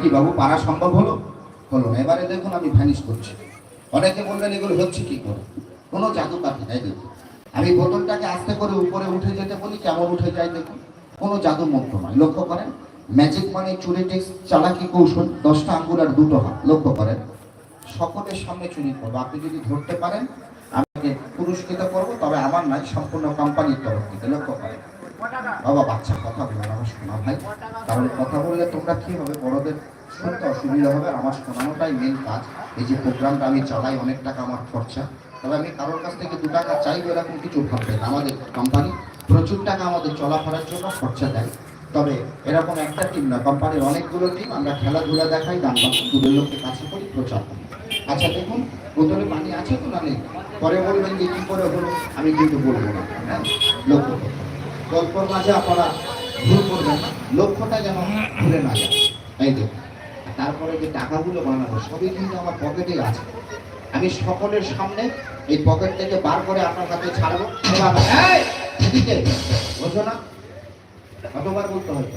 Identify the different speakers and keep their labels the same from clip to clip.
Speaker 1: কি বাবু, পারা সম্ভব হলো? হলো না এবারে দেখুন আমি ভ্যানিশ করছি। অনেকে বললেন, এগুলো হচ্ছে কি করে? কোনো জাদু কাঠি নাই দেখুন আমি বোতলটাকে আস্তে করে উপরে উঠে যেতে বলি, কেমন উঠে যায় দেখুন। কোনো জাদু মন্ত্র নয়, লক্ষ্য করেন? ম্যাজিক মানে চুরি টিক্স চালাকি কৌশল, দশটা আঙ্গুল আর দুটো হাত, লক্ষ্য করেন? সকলের সামনে চুরি করব। আপনি যদি ধরতে পারেন আমাকে পুরস্কৃত করব, তবে আমার নয় সম্পূর্ণ কোম্পানির তরফ থেকে, লক্ষ্য করেন। বাবা বাচ্চা, কথা বলে আমার শোনা ভাই। কারণ কথা বললে তোমরা কি হবে? বড়দের শুনতে অসুবিধা হবে, আমার শোনানোটাই মেন কাজ। এই যে প্রোগ্রামটা আমি চালাই, অনেক টাকা আমার খরচা। তবে আমি কারোর কাছ থেকে দু টাকা চাইব এরকম কিছু ভাববে আমাদের কোম্পানি প্রচুর টাকা আমাদের চলাফেরার জন্য খরচা দেয়। তবে এরকম একটা টিম না কোম্পানির অনেকগুলো টিম আমরা খেলাধুলা দেখাই, গান দূরের লোককে কাছে করি, প্রচার করি। আচ্ছা দেখুন, বোতলে পানি আছে তো না নেই? পরে বলবেন যে কি করে হলো, আমি কিন্তু বলব না। হ্যাঁ? লক্ষ্য। গল্পর মাঝে আপনারা ভুল করবেন লক্ষ্যটা যেন ভুলে না যায়। এই দেখুন তারপরে যে টাকাগুলো বানাবো সবই কিন্তু আমার পকেটেই আছে। আমি সকলের সামনে এই পকেট থেকে বার করে আপনার কাছে ছাড়বো। এদিকে, বোঝো না? কতবার বলতে হয়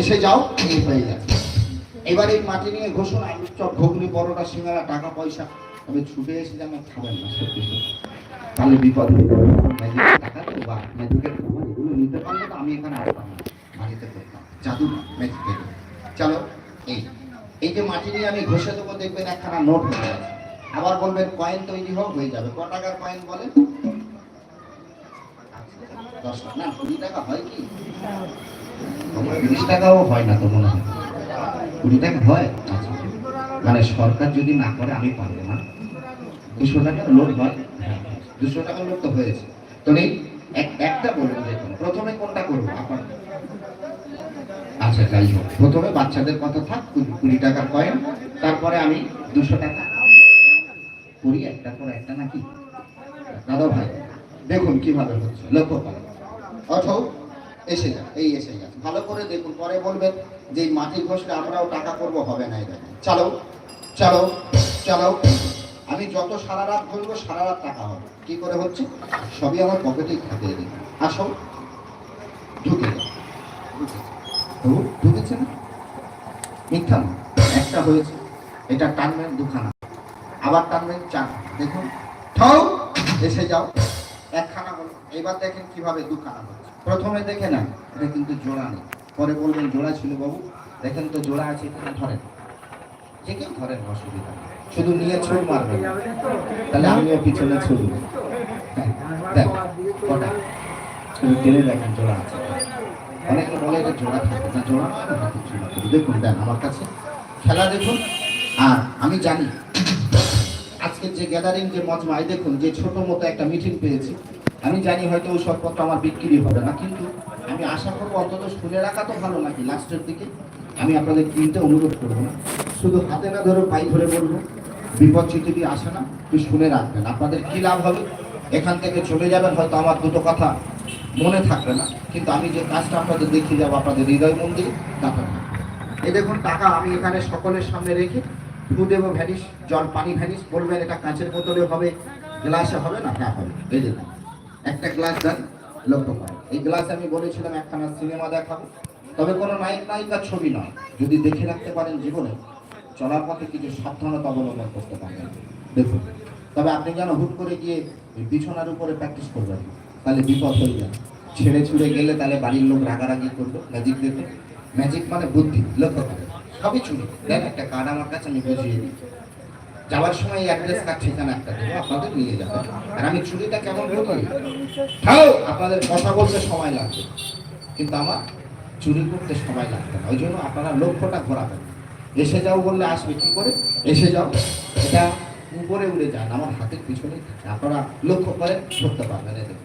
Speaker 1: এসে যাও হয়ে এবার এই মাটি নিয়ে ঘোষণা। চপ ঘুগনি পরোটা সিঙ্গারা টাকা পয়সা। আমি ছুটে এসে যেন খাবেন না সত্যি। তাহলে বিপদ টাকা এখানে চলো এই এই যে আমি দেখবেন নোট আবার বলবেন কয়েন তৈরি হোক হয়ে যাবে। কয়েন দশ টাকা না কুড়ি টাকা হয় কি? টাকাও হয় না কুড়ি টাকা হয়? আচ্ছা। মানে সরকার যদি না করে আমি পারব না। দুশো লোড হয় হ্যাঁ, দুশো টাকার লোড তো হয়েছে তুমি একটা বলুন দেখুন প্রথমে কোনটা করব? আপনার। আচ্ছা যাই হোক। প্রথমে বাচ্চাদের কথা থাক, কুড়ি- টাকা কয়েন তারপরে আমি দুশো টাকা। কুড়ি একটা করে একটা নাকি? দাদা ভাই, দেখুন কীভাবে হচ্ছে। লক্ষ্য করেন। অথব এসে যান এই এসে যান ভালো করে দেখুন, পরে বলবেন যে মাটি ঘষলে আমরাও টাকা করব, হবে না এটা চালো চালো চালো আমি যত সারা রাত ঘষবো সারা রাত টাকা হবে। কি করে হচ্ছে? সবই আমার পকেটেই থাকে এদিকে। আসো। ঢুকে। ঢুকেছে না? মিথ্যা না। একটা হয়েছে। এটা টানবেন দুখানা। আবার টানবেন চার। দেখুন। ঠাও! এসে যাও। একখানা হলো। এবার দেখেন কীভাবে দুখানা হচ্ছে। প্রথমে দেখে নেন। এটা কিন্তু জোড়া নেই। পরে বলবেন, জোড়া ছিল বাবু। দেখেন তো জোড়া আছে এখানে ধরেন। যে কেউ ধরেন, অসুবিধা নেই। শুধু নিয়ে ছুট মারবে। তাহলে আমিও পিছনে ছুটব হ্যাঁ, দেখেন জোড়া আছে। অনেকে বলে জোড়া না জোড়া করি। দেখুন আমার কাছে খেলা দেখুন। আমি জানি যে গ্যাদারিং যে দেখুন যে ছোট মতো একটা পেয়েছি। আমি জানি হয়তো ওই সবপত্র আমার বিক্রি হবে না কিন্তু আমি আশা করব অন্তত শুনে রাখা তো ভালো নাকি লাস্টের দিকে। আমি আপনাদের কিনতে অনুরোধ করব না। শুধু হাতে না ধরে পাই ধরে বলব। বিপদ চিঠি আসে না তুই শুনে রাখবেন। আপনাদের কি লাভ হবে? এখান থেকে চলে যাবেন, হয়তো আমার দুটো কথা মনে থাকবে না, কিন্তু আমি যে কাজটা আপনাদের দেখিয়ে যাব, আপনাদের হৃদয় মন্দির না এই দেখুন, টাকা আমি এখানে সকলের সামনে রেখে ফু দেবো ভ্যানিস জল, পানি ভ্যানিস বলবেন, এটা কাঁচের বোতলে হবে, গ্লাসে হবে না? হ্যাঁ হবে। এই দেখুন, একটা গ্লাস দেন, লক্ষ্য করেন। এই গ্লাস আমি বলেছিলাম একখানা সিনেমা দেখাবো। তবে কোনো নায়ক নায়িকার ছবি নয়। যদি দেখে রাখতে পারেন জীবনে চলার পথে কিছু সাবধানতা অবলম্বন করতে পারবেন। দেখুন, তবে আপনি যেন হুট করে গিয়ে বিছানার উপরে প্র্যাকটিস করবেন। তাহলে বিপদ হয়ে যায় ছেড়ে ছুড়ে গেলে তাহলে বাড়ির লোক রাগারাগি করবে ম্যাজিক দেখে ম্যাজিক মানে বুদ্ধি, লক্ষ্য করে সবই ছুটি দেন একটা কার্ড আমার কাছে, আমি বুঝিয়ে দিই। যাওয়ার সময় অ্যাড্রেস কার্ড ঠিকানা একটা দেবো, আপনাদের নিয়ে যাবে। আর আমি চুরিটা কেমন করি তাও আপনাদের কথা বলতে সময় লাগবে। কিন্তু আমার চুরি করতে সময় লাগবে না। ওই জন্য আপনারা লক্ষ্যটা ঘোরাবেন। এসে যাও বললে আসবে, কি করে? এসে যাও। এটা উপরে উড়ে যান, আমার হাতের পিছনে। আপনারা লক্ষ্য করে ধরতে পারবেন এদের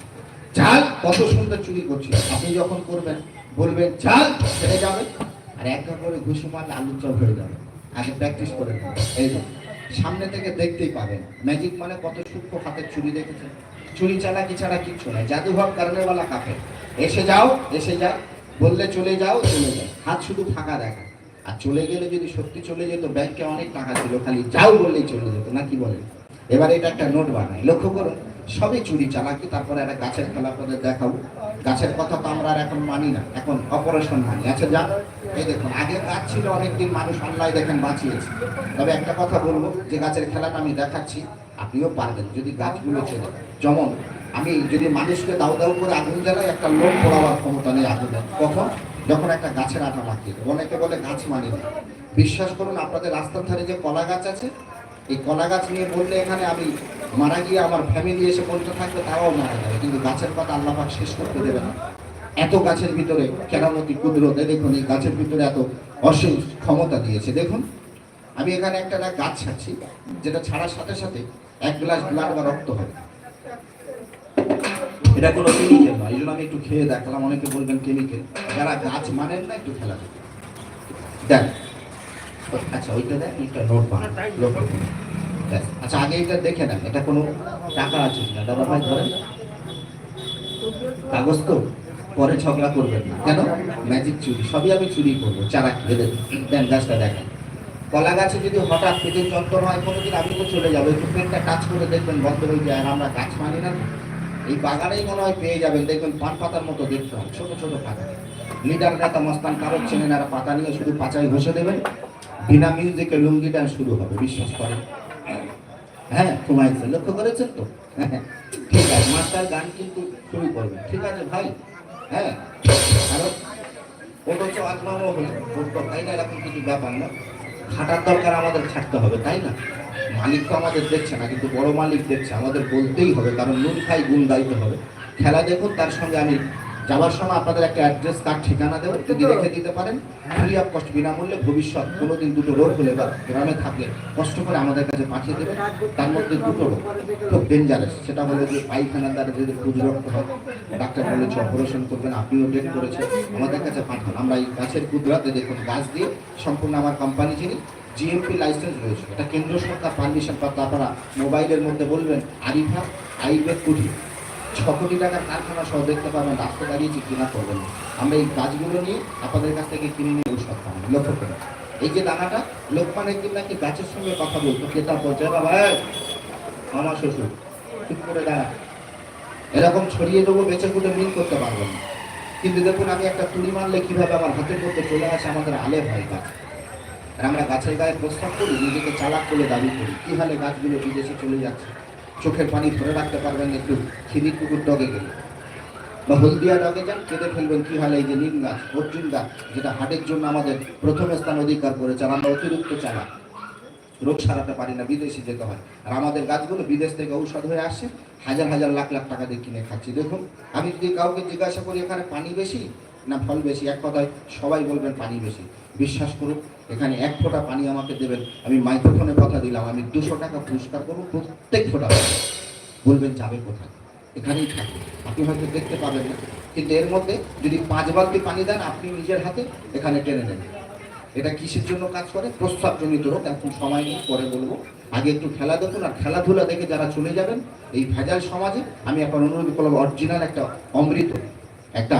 Speaker 1: চাল কত সুন্দর চুরি করছিল আপনি যখন করবেন, বলবেন চাল ছেড়ে যাবে। আর একটা করে ঘুষি মারলে আলুর চপ হয়ে যাবে। আগে প্র্যাকটিস করে এই সামনে থেকে দেখতেই পাবেন। ম্যাজিক মানে কত সূক্ষ্ম হাতের চুরি দেখেছেন। চুরি চালাকি ছাড়া কিচ্ছু নাই। জাদুঘর কারণেওয়ালা কাপে এসে যাও এসে যাও। বললে চলে যাও চলে যাও। হাত শুধু ফাঁকা দেখা আর চলে গেলে যদি সত্যি চলে যেত, ব্যাংকে অনেক টাকা ছিল, খালি যাও বললেই চলে যেত, না কি বলেন? এবার এটা একটা নোট বানাই, লক্ষ্য করুন, সবই চুরি চালাকি, তারপরে একটা গাছের খেলা আপনাদের দেখাবো। গাছের কথা তো আমরা আর এখন মানি না, এখন অপারেশন মানি আচ্ছা যান এই দেখুন, আগে গাছ ছিল, অনেকদিন মানুষ অনলাইন দেখেন বাঁচিয়েছে। তবে একটা কথা বলব, যে গাছের খেলাটা আমি দেখাচ্ছি, আপনিও পারবেন, যদি গাছগুলো চেনে যেমন, আমি যদি মানুষকে দাউ দাউ করে আগুন জ্বালাই, একটা লোক পড়াবার ক্ষমতা নেই আগুন। কখন? যখন একটা গাছের আটা মাখিয়ে দেবো। অনেকে বলে গাছ মানি না। বিশ্বাস করুন, আপনাদের রাস্তার ধারে যে কলা গাছ আছে, এই কলা গাছ নিয়ে বললে এখানে আমি মারা গিয়ে আমার ফ্যামিলি এসে বলতে থাকবে, তারাও মারা যাবে। কিন্তু গাছের কথা আল্লাহ পাক শেষ করতে দেবে না। এত গাছের ভিতরে কেরামতি কুদরত দেখুন, এই গাছের ভিতরে এত অসীম ক্ষমতা দিয়েছে। দেখুন, আমি এখানে একটা গাছ ছাড়ছি, যেটা ছাড়ার সাথে সাথে এক গ্লাস ব্লাড বা রক্ত হবে। এটা কোনো কেমিক্যাল নয়। এই জন্য আমি একটু খেয়ে দেখলাম, অনেকে বলবেন কেমিক্যাল। যারা গাছ মানেন না, একটু খেলা। দেখ আচ্ছা ওইটা দেখ, একটা নোট। আচ্ছা আগে এটা দেখে নেন। এটা কোনো টাকা আছে কিনা? দাদা ভাই ধরেন। কাগজ তো, পরে ঝগড়া করবেন না। কেন? ম্যাজিক চুরি, সবই আমি চুরি করব, চারা খেয়ে দেন। গাছটা দেখেন। কলা গাছে যদি হঠাৎ পেটের যন্ত্রণা হয়, কোনোদিন আপনি তো চলে যাব একটু পেটটা টাচ করে দেখবেন, বন্ধ হয়ে যায়। আর আমরা গাছ মানি না এই বাগানেই মনে হয় পেয়ে যাবেন। দেখবেন পান পাতার মতো দেখতে হয় ছোট ছোট পাতা। লিডার নেতা মস্তান কারও চেনেন আর পাতা নিয়ে শুধু পাচাই ঘষে দেবেন। বিনা মিউজিকে লুঙ্গি ডান্স শুরু হবে বিশ্বাস করেন। হ্যাঁ ঘুমাইছে লক্ষ্য করেছেন তো? ঠিক আছে মাস্টার গান কিন্তু শুরু করবেন। ঠিক আছে ভাই? হ্যাঁ কারণ ওটা হচ্ছে বুঝতো, তাই না এরকম কিছু ব্যাপার না। খাটার দরকার আমাদের খাটতে হবে তাই না? মালিক তো আমাদের দেখছে না কিন্তু বড় মালিক দেখছে আমাদের বলতেই হবে কারণ নুন খাই গুণ গাইতে হবে। খেলা দেখুন তার সঙ্গে আমি যাওয়ার সময় আপনাদের একটা অ্যাড্রেস কার্ড ঠিকানা দেবো যদি রেখে দিতে পারেন। ফ্রি অফ কস্ট বিনামূল্যে ভবিষ্যৎ কোনোদিন দুটো রোগ হলে বা গ্রামে থাকলে কষ্ট করে আমাদের কাছে পাঠিয়ে দেবেন তার মধ্যে দুটো রোগ খুব ডেঞ্জারাস সেটা হলো যে পায়খানার দ্বারা যদি খুব রক্ত হয় ডাক্তার বলেছে অপারেশন করবেন আপনিও ডেট করেছেন আমাদের কাছে পাঠান। আমরা এই গাছের কুদরাতে দেখুন গাছ দিয়ে সম্পূর্ণ আমার কোম্পানি যিনি জিএমপি লাইসেন্স রয়েছে। এটা কেন্দ্র সরকার পারমিশন প্রাপ্ত। আপনারা মোবাইলের মধ্যে বলবেন আরিফা আইবেক কুঠি। ছ কোটি টাকার কারখানা সহ দেখতে পাবেন রাস্তা দাঁড়িয়েছি কিনা করবেন আমরা এই গাছগুলো নিয়ে আপনাদের কাছ থেকে কিনে নিয়ে ঔষধ পাবো লক্ষ্য করে এই যে দানাটা লোকমান একদিন নাকি গাছের সঙ্গে কথা বলতো কেতা বলছে এই, আমার শ্বশুর। চুপ করে দাঁড়া। এরকম ছড়িয়ে দেবো বেঁচে কুটে মিল করতে পারব না। কিন্তু দেখুন আমি একটা তুড়ি মারলে কীভাবে আমার হাতের মধ্যে চলে আসে আমাদের আলে ভয় গাছ আমরা গাছের গায়ে প্রস্তাব করি, নিজেকে চালাক করে দাবি করি। কি হালে গাছগুলো বিদেশে চলে যাচ্ছে? চোখের পানি ধরে রাখতে পারবেন একটু খিদির কুকুর ডগে গেলে। বা হলদিয়া ডগে যান, কেঁদে ফেলবেন কি হালে এই যে নিম গাছ, অর্জুন গাছ, যেটা হাটের জন্য আমাদের প্রথম স্থান অধিকার করেছে আর আমরা অতিরিক্ত চালাক। রোগ সারাতে পারি না, বিদেশে যেতে হয়। আর আমাদের গাছগুলো বিদেশ থেকে ঔষধ হয়ে আসছে, হাজার হাজার লাখ লাখ টাকা দিয়ে কিনে খাচ্ছি। দেখুন, আমি যদি কাউকে জিজ্ঞাসা করি, এখানে পানি বেশি না ফল বেশি? এক কথায় সবাই বলবেন, পানি বেশি। বিশ্বাস করুন এখানে এক ফোঁটা পানি আমাকে দেবেন। আমি মাইক্রোফোনে কথা দিলাম, আমি দুশো টাকা পুরস্কার করব, প্রত্যেক ফোঁটা। বলবেন, যাবে কোথায়? এখানেই থাকে আপনি হয়তো দেখতে পাবেন না। কিন্তু এর মধ্যে যদি পাঁচ বালতি পানি দেন, আপনি নিজের হাতে এখানে টেনে নেন এটা কিসের জন্য কাজ করে? প্রস্রাবজনিত রোগ। এখন সময় নেই, পরে বলব। আগে একটু খেলা দেখুন, আর খেলাধুলা দেখে যারা চলে যাবেন, এই ভেজাল সমাজে আমি এখন অনুরোধ করব, অরিজিনাল একটা অমৃত, একটা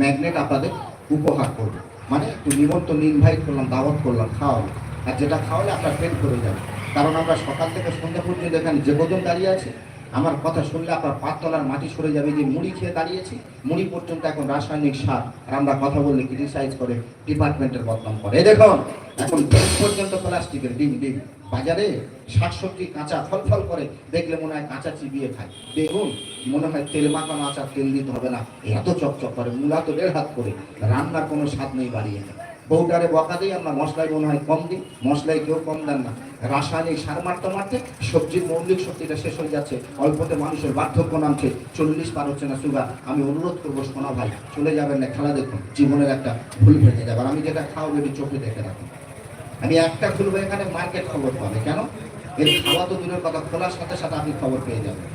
Speaker 1: ম্যাগনেট আপনাদের উপহার করব। মানে একটু নিমন্ত্রণ ইনভাইট করলাম, দাওয়াত করলাম খাওয়া আর যেটা খাওয়ালে আপনার পেট করে যাবে। কারণ আমরা সকাল থেকে সন্ধ্যা পর্যন্ত এখানে যে কজন দাঁড়িয়ে আছে, আমার কথা শুনলে আপনার পাততলার মাটি সরে যাবে যে মুড়ি খেয়ে দাঁড়িয়েছি। মুড়ি পর্যন্ত এখন রাসায়নিক সার, আর আমরা কথা বললে ক্রিটিসাইজ করে ডিপার্টমেন্টের বদনাম করে। এই দেখুন, এখন পর্যন্ত প্লাস্টিকের ডিম ডিম। বাজারে শাকসবজি, কাঁচা ফল ফল করে, দেখলে মনে হয় কাঁচা চিবিয়ে খায়। দেখুন, মনে হয় তেল মাখানো আচার তেল দিতে হবে না। এত চকচক করে, মূলা তো দেড় হাত করে। রান্নার কোনো স্বাদ নেই বাড়িয়ে। নেয় বউটারে বকা দিই, আমরা মশলায় মনে হয় কম দিই। মশলায় কেউ কম দেন না। রাসায়নিক সার মারতে মারতে সবজির মৌলিক শক্তিটা শেষ হয়ে যাচ্ছে। অল্পতে মানুষের বার্ধক্য নামছে। চল্লিশ পার হচ্ছে না সুগার আমি অনুরোধ করব, সোনা ভাই, চলে যাবেন না, খেলা দেখুন। জীবনের একটা ভুল ভেঙে যাবে। আর আমি যেটা খাও যদি চোখে দেখে রাখুন। আমি একটা খুলবো, এখানে মার্কেট খবর পাবে। কেন? এর খাওয়া তো দূরের কথা, খোলার সাথে সাথে আপনি খবর পেয়ে যাবেন।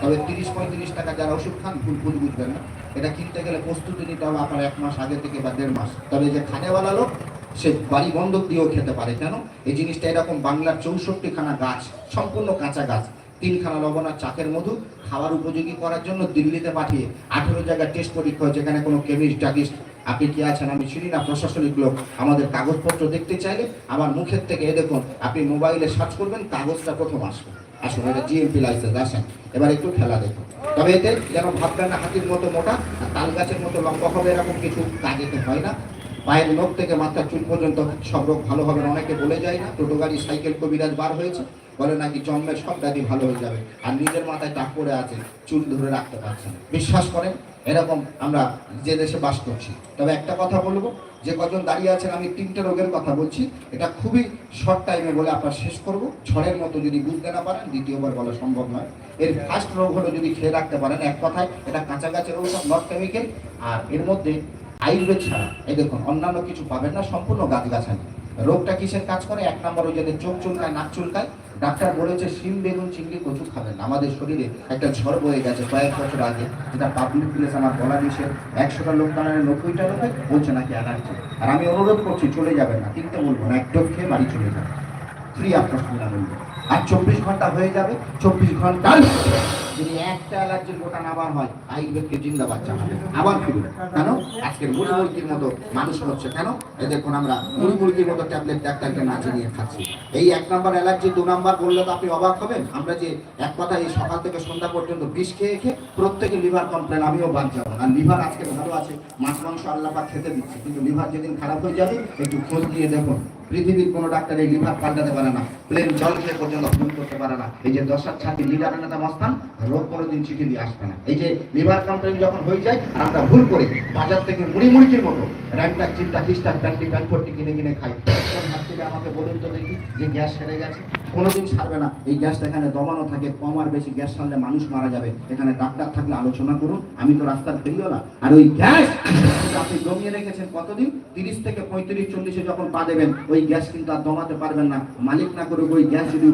Speaker 1: তবে তিরিশ পঁয়ত্রিশ টাকা যারা ওষুধ খান, ভুল ভুল বুঝবেন না। এটা কিনতে গেলে প্রস্তুতি নিতে হবে আপনার এক মাস আগে থেকে বা দেড় মাস। তবে যে খানেওয়ালা লোক, সে বাড়ি বন্ধক দিয়েও খেতে পারে। কেন? এই জিনিসটা এরকম বাংলার চৌষট্টি খানা গাছ, সম্পূর্ণ কাঁচা গাছ। তিনখানা লবণ আর চাকের মধু খাওয়ার উপযোগী করার জন্য দিল্লিতে পাঠিয়ে আঠেরো জায়গায় টেস্ট পরীক্ষা হয়, যেখানে কোনো কেমিস্ট ডাকিস্ট আপনি কি আছেন? আমি চিনি না প্রশাসনিক লোক আমাদের কাগজপত্র দেখতে চাইলে আমার মুখের থেকে এ দেখুন, আপনি মোবাইলে সার্চ করবেন, কাগজটা প্রথম আসবে। আসুন, এটা জিএমপি লাইসেন্স আসেন। এবার একটু খেলা দেখুন। তবে এতে যেন ভাববেন না, হাতির মতো মোটা আর তাল গাছের মতো লম্বা হবে, এরকম কিছু কাজ এতে হয় না। পায়ের নখ থেকে মাথার চুল পর্যন্ত সব রোগ ভালো হবে অনেকে বলে যায় না, টোটো গাড়ি, সাইকেল, কবিরাজ বার হয়েছে। বলে নাকি জন্মের সব ব্যাধি ভালো হয়ে যাবে। আর নিজের মাথায় টাক পড়ে আছে, চুল ধরে রাখতে পারছেন বিশ্বাস করেন? এরকম আমরা যে দেশে বাস করছি। তবে একটা কথা বলব, যে কজন দাঁড়িয়ে আছেন, আমি তিনটে রোগের কথা বলছি। এটা খুবই শর্ট টাইমে বলে আপনার শেষ করব। ঝড়ের মতো যদি বুঝতে না পারেন, দ্বিতীয়বার বলা সম্ভব নয়। এর ফার্স্ট রোগ হলো যদি খেয়ে রাখতে পারেন, এক কথায় এটা কাঁচা গাছের ঔষধ নট কেমিক্যাল আর এর মধ্যে আয়ুর্বেদ ছাড়া, এই দেখুন, অন্যান্য কিছু পাবেন না, সম্পূর্ণ গাছ গাছালি রোগটা কিসের কাজ করে? এক নম্বর ওই যাদের চোখ চুলকায়, নাক চুলকায় ডাক্তার বলেছে, শিম, বেগুন, চিংড়ি, কচু খাবেন আমাদের শরীরে একটা ঝড় বয়ে গেছে কয়েক বছর আগে, যেটা পাবলিক প্লেস আমার বলা নিষেধ। একশোটা লোক দাঁড়ালে নব্বইটা লোকে বলছে নাকি অ্যালার্জি আর আমি অনুরোধ করছি, চলে যাবেন না। তিনটে বলব না, এক ডোজ খেয়ে বাড়ি চলে যাবেন ফ্রি আপনার বিনামূল্যে আর চব্বিশ ঘণ্টা হয়ে যাবে চব্বিশ ঘণ্টা যদি একটা অ্যালার্জির গোটা নাবার হয় আয়ুর্বেদকে জিন্দাবাদ জানাবে আবার ফিরুন কেন? আজকের মুড়ি মুরগির মতো মানুষ হচ্ছে। কেন? এই দেখুন আমরা মুড়ি মুরগির মতো ট্যাবলেট ডাক্তারকে নাচে নিয়ে খাচ্ছি। এই এক নাম্বার অ্যালার্জি দু নাম্বার বললে তো আপনি অবাক হবেন। আমরা যে এক কথা এই সকাল থেকে সন্ধ্যা পর্যন্ত বিষ খেয়ে খেয়ে প্রত্যেকে লিভার কমপ্লেন আমিও বাদ যাব। আর লিভার আজকে ভালো আছে। মাছ মাংস আল্লাহ পাক খেতে দিচ্ছে। কিন্তু লিভার যেদিন খারাপ হয়ে যাবে একটু খোঁজ নিয়ে দেখুন। পৃথিবীর কোনো ডাক্তার এই লিভার পাল্টাতে পারে না, প্লেন জল খেয়ে পর্যন্ত ফোন করতে পারে না। এই যে দশার ছাতি লিডার নেতা মস্তান, রোগ কোনোদিন চিঠি দিয়ে আসবে না। এই যে লিভার কমপ্লেন যখন হয়ে যায় আমরা ভুল করে, বাজার থেকে মুড়ি মুড়ির মতো র্যাংটা চিন্তা খিস্টা প্যান্টি প্যান্টফোর্টি কিনে কিনে খাই। হাত থেকে আমাকে বলুন তো দেখি, যে গ্যাস সেরে গেছে। কোনোদিন সারবে না। এই গ্যাসটা এখানে দমানো থাকে, কম আর বেশি গ্যাস সারলে মানুষ মারা যাবে। এখানে ডাক্তার থাকলে আলোচনা করুন। আমি তো রাস্তার ফেরিও না। আর ওই গ্যাস, আপনি জমিয়ে রেখেছেন কতদিন? তিরিশ থেকে পঁয়ত্রিশ, চল্লিশে যখন পা দেবেন ওই গ্যাস কিন্তু আর দমাতে পারবেন না। মালিক না করে ওই গ্যাস যদি